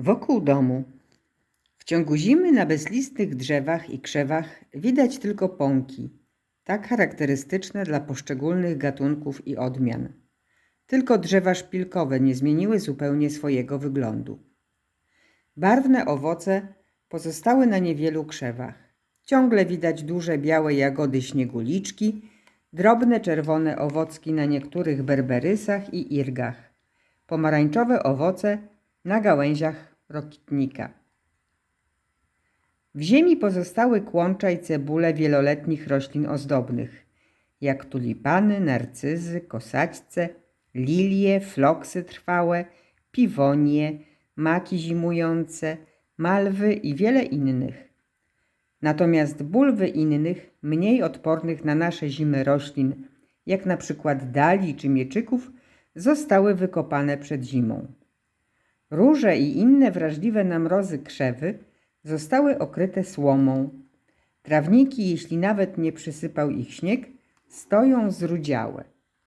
Wokół domu. W ciągu zimy na bezlistnych drzewach i krzewach widać tylko pąki, tak charakterystyczne dla poszczególnych gatunków i odmian. Tylko drzewa szpilkowe nie zmieniły zupełnie swojego wyglądu. Barwne owoce pozostały na niewielu krzewach. Ciągle widać duże białe jagody śnieguliczki, drobne czerwone owocki na niektórych berberysach i irgach, pomarańczowe owoce na gałęziach rokitnika. W ziemi pozostały kłącza i cebule wieloletnich roślin ozdobnych, jak tulipany, narcyzy, kosaćce, lilie, floksy trwałe, piwonie, maki zimujące, malwy i wiele innych. Natomiast bulwy innych, mniej odpornych na nasze zimy roślin, jak na przykład dali czy mieczyków, zostały wykopane przed zimą. Róże i inne wrażliwe na mrozy krzewy zostały okryte słomą. Trawniki, jeśli nawet nie przysypał ich śnieg, stoją zrudziałe.